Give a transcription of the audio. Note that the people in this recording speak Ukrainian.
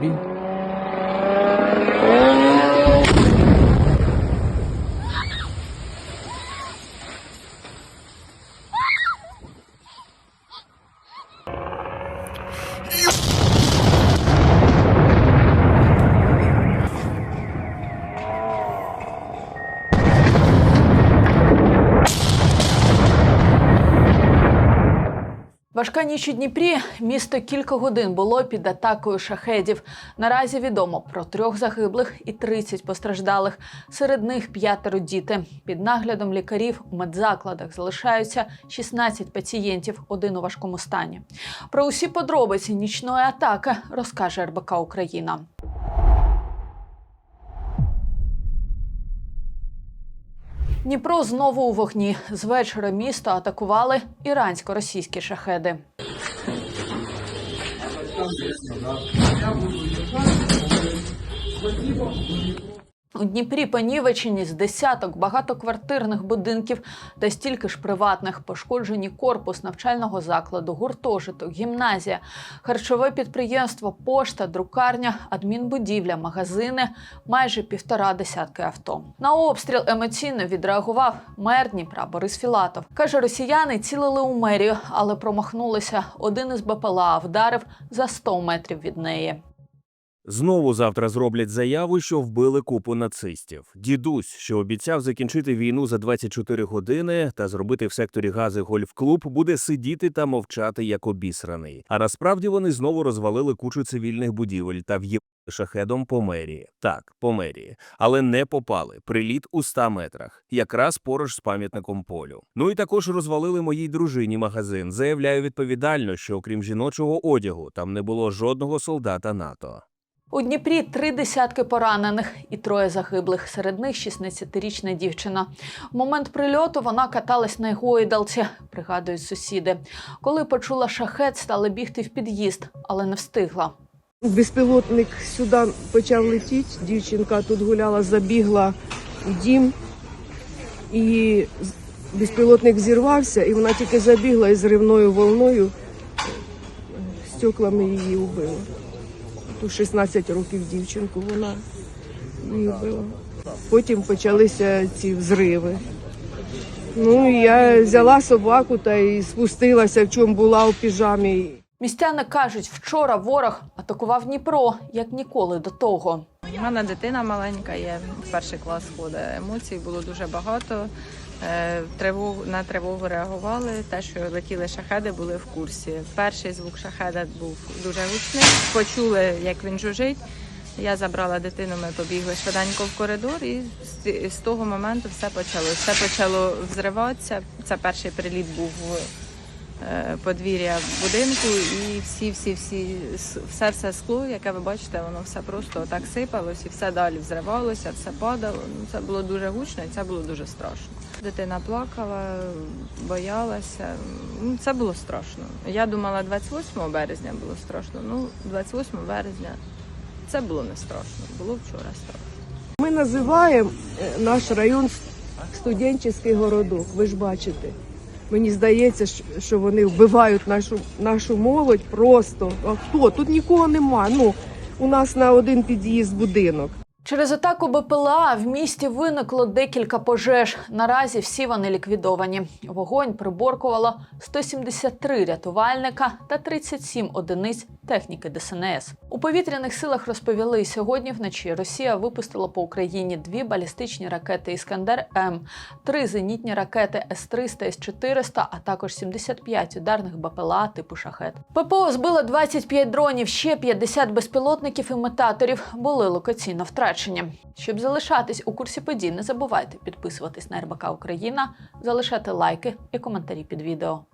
be Важка ніч у Дніпрі. Місто кілька годин було під атакою шахедів. Наразі відомо про трьох загиблих і 30 постраждалих. Серед них п'ятеро діти. Під наглядом лікарів у медзакладах залишаються 16 пацієнтів, один у важкому стані. Про усі подробиці нічної атаки розкаже РБК Україна. Дніпро знову у вогні. З вечора місто атакували ірансько-російські шахеди. У Дніпрі понівечені з десяток багатоквартирних будинків та стільки ж приватних пошкоджені корпус навчального закладу, гуртожиток, гімназія, харчове підприємство, пошта, друкарня, адмінбудівля, магазини, майже півтора десятки авто. На обстріл емоційно відреагував мер Дніпра Борис Філатов. каже, росіяни цілили у мерію, але промахнулися. Один із БПЛА вдарив за 100 метрів від неї. Знову завтра зроблять заяву, що вбили купу нацистів. Дідусь, що обіцяв закінчити війну за 24 години та зробити в секторі гази гольф-клуб, буде сидіти та мовчати як обісраний. А насправді вони знову розвалили кучу цивільних будівель та в'їбали шахедом по мерії. Так, по мерії, але не попали. Приліт у 100 метрах, якраз поруч з пам'ятником полю. Ну і також розвалили моїй дружині магазин. Заявляю відповідально, що окрім жіночого одягу, там не було жодного солдата НАТО. У Дніпрі три десятки поранених і троє загиблих. Серед них 16-річна дівчина. В момент прильоту вона каталась на гойдалці, пригадують сусіди. Коли почула шахет, стала бігти в під'їзд, але не встигла. Безпілотник сюди почав летіти. Дівчинка тут гуляла, забігла в дім, і безпілотник зірвався, і вона тільки забігла і зривною волною стеклами її вбило. Тут 16 років дівчинку вона вбила. Потім почалися ці взриви. Ну, я взяла собаку та і спустилася, в чому була у піжамі. Містяни кажуть, вчора ворог атакував Дніпро як ніколи до того. У мене дитина маленька, є в перший клас ходить. Емоцій було дуже багато. Е, Тривогу на тривогу реагували. Те, що летіли шахеди, були в курсі. Перший звук шахеда був дуже гучний. Почули, як він жужить. Я забрала дитину, ми побігли швиденько в коридор, і з, того моменту все почалося. Все почало взриватися. Це перший приліт був подвір'я будинку, і всі, всі, всі, все, все скло, яке ви бачите, воно все просто так сипалось, і все далі взривалося, все падало. Ну, це було дуже гучно, і це було дуже страшно. Дитина плакала, боялася. Ну, це було страшно. Я думала, 28 березня було страшно. Ну, 28 березня це було не страшно. Було вчора страшно. Ми називаємо е, наш район студентський городок. Ви ж бачите. Мені здається, що вони вбивають нашу, нашу молодь просто. А хто? Тут нікого нема. Ну, у нас на один під'їзд будинок. Через атаку БПЛА в місті виникло декілька пожеж. Наразі всі вони ліквідовані. Вогонь приборкувало 173 рятувальника та 37 одиниць техніки ДСНС. У повітряних силах розповіли, сьогодні вночі Росія випустила по Україні дві балістичні ракети Іскандер М, три зенітні ракети С-300, С-400, а також 75 ударних БПЛА типу шахет. ППО збило 25 дронів, ще 50 безпілотників імітаторів були локаційно втрачені. Щоб залишатись у курсі подій, не забувайте підписуватись на РБК Україна, залишати лайки і коментарі під відео.